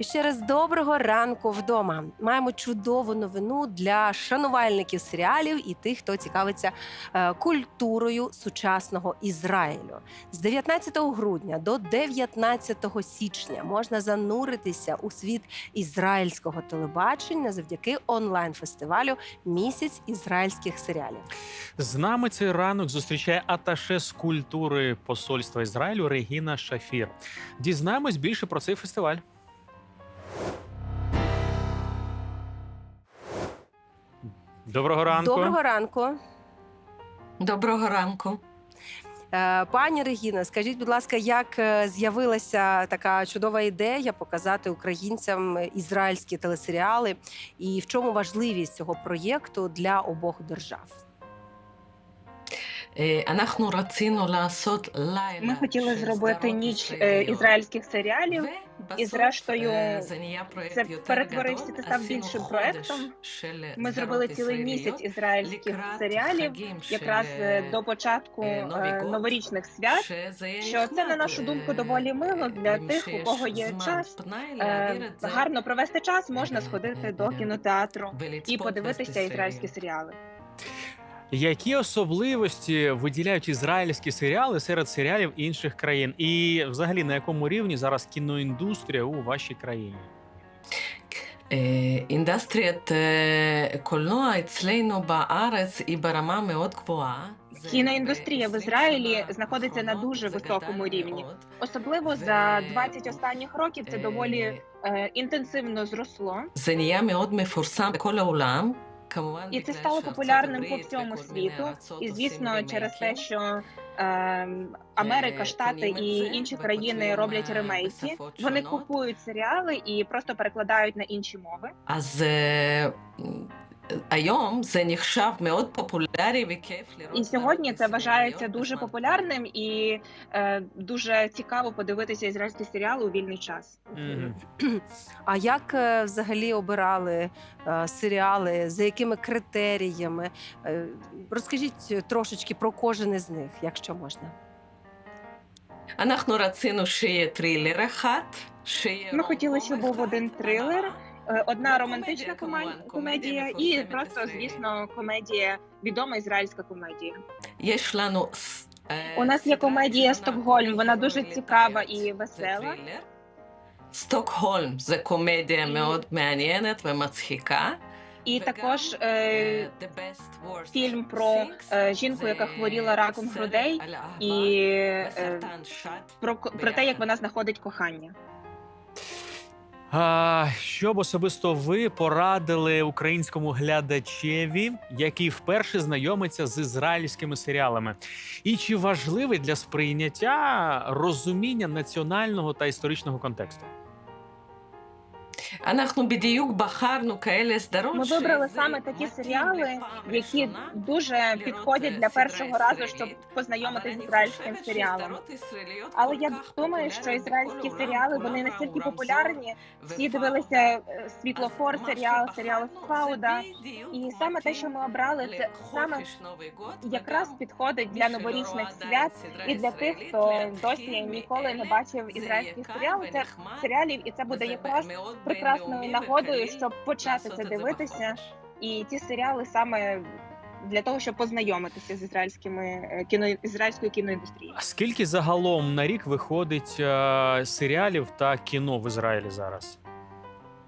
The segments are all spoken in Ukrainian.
І ще раз доброго ранку вдома. Маємо чудову новину для шанувальників серіалів і тих, хто цікавиться е, культурою сучасного Ізраїлю. З 19 грудня до 19 січня можна зануритися у світ ізраїльського телебачення завдяки онлайн-фестивалю Місяць ізраїльських серіалів. З нами цей ранок зустрічає аташе з культури Посольства Ізраїлю Регіна Шафір. Дізнаємось більше про цей фестиваль. Доброго ранку. Доброго ранку. Доброго ранку. Е, Пані Регіна, скажіть, будь ласка, як е, з'явилася така чудова ідея показати українцям ізраїльські телесеріали, і в чому важливість цього проєкту для обох держав? אנחנו רצינו ласот לילה. Ми хотіли зробити ніч е, ізраїльських серіалів, і зрештою це перетворився та став більшим проектом. Ми зробили цілий місяць ізраїльських серіалів, якраз е, до початку е, новорічних свят. Що це на нашу думку доволі мило для тих, у кого є час гарно провести час, можна сходити до кінотеатру і подивитися ізраїльські серіали. Які особливості виділяють ізраїльські серіали серед серіалів інших країн? І взагалі на якому рівні зараз кіноіндустрія у вашій країні? אה, אינדסטריית אה, קולנוע אצלנו בארץ היא ברמה מאוד גבוהה. זה Кіноіндустрія в ב- Ізраїлі 20 знаходиться на האחרונות дуже זה високому גדל рівні. מאוד. Особливо ו- за 20 останніх років це Е, доволі е, інтенсивно зросло. זה נהיה מאוד מפורסם בכל העולם. כמובן І це стало популярним по всьому світу, і звісно, через те, що ем, е, Америка, Штати і інші країни роблять ремейки. Вони купують серіали і просто перекладають на інші мови. А з היום זה נחשב מאוד популярний викеф І сьогодні це вважається дуже популярним і е, дуже цікаво подивитися ізраїльські серіали у вільний час. Mm -hmm. А як е, взагалі обирали е, серіали? За якими критеріями? Е, розкажіть трошечки про кожен із них, якщо можна. Анахну рацину шиє трилер хат. Ми хотіли, щоб був один трилер. Е, одна ну, романтична комедія, комедія і просто, звісно, комедія, відома ізраїльська комедія. Є шлану у нас є комедія Стокгольм. Вона дуже цікава і весела. Стокгольм це комедія меод меанєнет вемацхіка. І також е, фільм про е, жінку, яка хворіла раком грудей, і е, про, про те, як вона знаходить кохання. А, що б особисто ви порадили українському глядачеві, який вперше знайомиться з ізраїльськими серіалами? І чи важливий для сприйняття розуміння національного та історичного контексту? Ми вибрали саме такі серіали, які дуже підходять для першого разу, щоб познайомитися з ізраїльським серіалом. Але я думаю, що ізраїльські серіали вони настільки популярні. Всі дивилися е, світлофор, серіал, серіал скауда І саме те, що ми обрали, це саме якраз підходить для новорічних свят і для тих, хто досі ніколи не бачив ізраїльських серіалів. Це серіалів, і це буде якраз прекрасною нагодою, щоб почати це дивитися, і ті серіали саме. Для того щоб познайомитися з ізраїльськими е, кіно ізраїльською кіноіндустрією, а скільки загалом на рік виходить е серіалів та кіно в Ізраїлі зараз?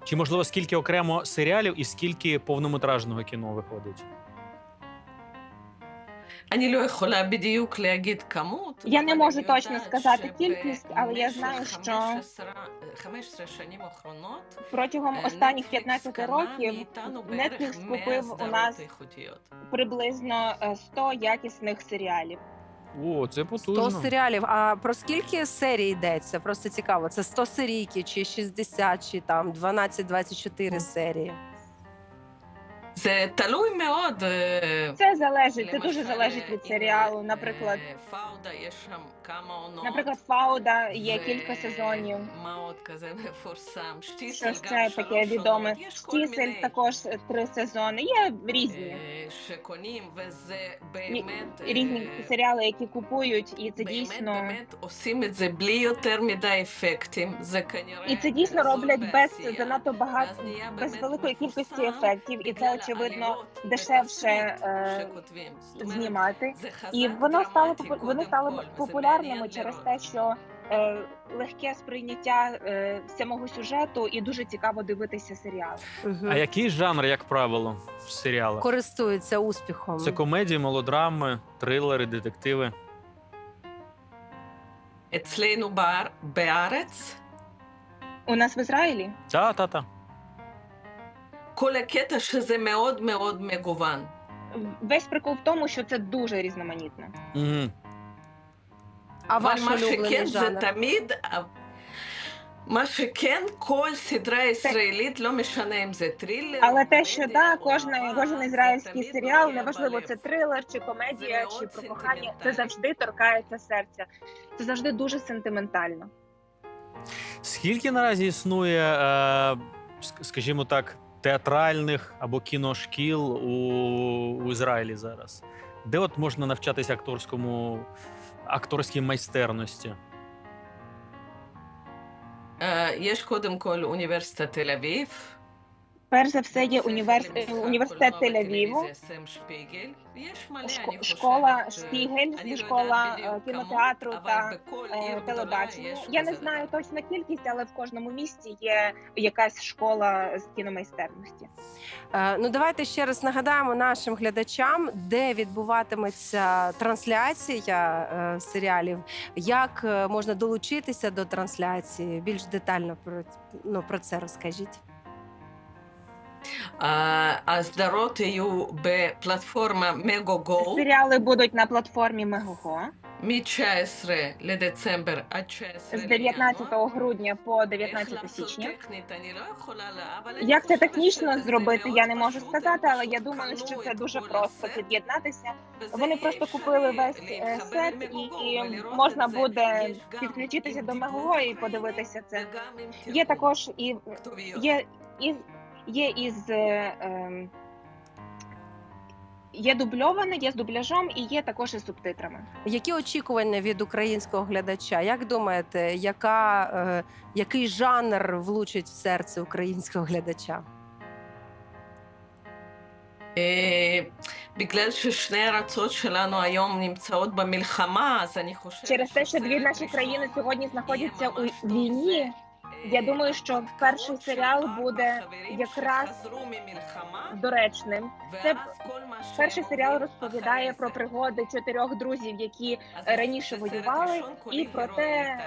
Чи можливо скільки окремо серіалів і скільки повнометражного кіно виходить? אני לא יכולה בדיוק להגיד כמות. Я не אבל можу אני точно יודעת сказати кількість, але я שבמשך знаю, що 15 15 שנים האחרונות, протягом е, останніх Netflix 15 קנה років מאיתנו בערך Netflix 100 купив у סדרות нас איכותיות. приблизно е, 100 якісних серіалів. О, це 100 потужно. серіалів. А про скільки серій йдеться? Просто цікаво. Це 100 серійки, чи 60, чи там 12-24 серії. זה תלוי מאוד. Це залежить, це дуже залежить від серіалу. Наприклад, Фауда є Наприклад, Фауда є кілька сезонів. Маот казе це таке відоме. Штісель також е, три сезони. Є різні. Шеконім везе. Різні серіали, які купують, і це дійсно. Беймет осім ефектів. І це дійсно роблять без занадто багато, без великої кількості ефектів. І це очевидно очевидно дешевше е, знімати, і воно стало вони стали популярними через те, що е, легке сприйняття е, самого сюжету, і дуже цікаво дивитися серіал. А який жанр, як правило, в серіалах користується успіхом? Це комедії, мелодрами, трилери, детективи. Ецлейну бар Беарець. У нас в Ізраїлі? Та-та. так. כל הקטע שזה מאוד מאוד מגוון. весь прикол в тому, що це дуже різноманітно. Угу. А אבל ваш מה улюблений שכן זה жанр? תמיד... מה שכן, כל סדרה ישראלית, לא משנה אם זה טרילר, Але те, що комедія, да, או кожен, אהבה, кожен זה ізраїльський תמיד серіал, נוגע неважливо, בלב. це трилер чи комедія, Це чи מאוד про кохання, це сентиментально. завжди торкається серця. Це завжди дуже сентиментально. Скільки наразі існує, е, ск- скажімо так, театральних або кіношкіл у, у Ізраїлі зараз? Де от можна навчатися акторському акторській майстерності? אה, יש קודם כל אוניברסיטת תל אביב. перш за все є універс... Е, університет Тель-Авіву, школа Шпігель, школа е, кінотеатру та е, телебачення. Я не знаю точно кількість, але в кожному місті є якась школа з кіномайстерності. Ну давайте ще раз нагадаємо нашим глядачам, де відбуватиметься трансляція серіалів, як можна долучитися до трансляції. Більш детально про, ну, про це розкажіть а з Доротею б платформа Megogo. Серіали будуть на платформі Megogo. Мічесре ле децембер, а чесре з 19 грудня по 19 січня. Як це технічно зробити, я не можу сказати, але я думаю, що це дуже просто під'єднатися. Вони просто купили весь е, сет, і, і можна буде підключитися до Мегого і подивитися це. Є також і є і є із е, ем, є дубльоване, є з дубляжом і є також із субтитрами. Які очікування від українського глядача? Як думаєте, яка, е, який жанр влучить в серце українського глядача? אה, בגלל ששני הארצות שלנו היום נמצאות במלחמה, אז אני חושבת Через те, що дві שסרט наші ראשון країни сьогодні יהיה знаходяться у ממש טוב. війні. я думаю, що перший серіал буде якраз доречним. Це перший серіал розповідає про пригоди чотирьох друзів, які раніше воювали, і про те,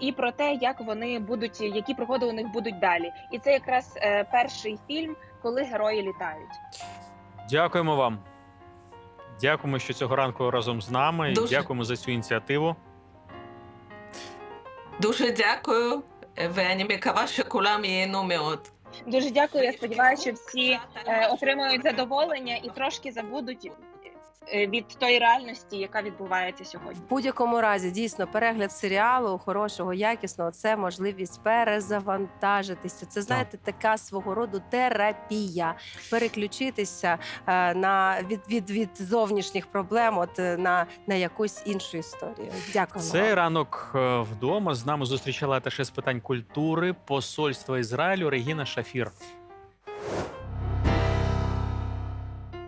і про те, як вони будуть, які пригоди у них будуть далі. І це якраз е, перший фільм, коли герої літають. Дякуємо вам. Дякуємо, що цього ранку разом з нами. Дуже. Дякуємо за цю ініціативу. Дуже дякую, Венімікава, що кулам є нуміот. Дуже дякую. Я сподіваюся, що всі е, отримають задоволення і трошки забудуть від тої реальності, яка відбувається сьогодні. В будь-якому разі дійсно перегляд серіалу хорошого, якісного це можливість перезавантажитися. Це знаєте, така свого роду терапія. Переключитися е, на від, від, від зовнішніх проблем, от е, на, на якусь іншу історію. Дякую. Це ранок е, вдома. З нами зустрічала аташе з питань культури посольства Ізраїлю Регіна Шафір.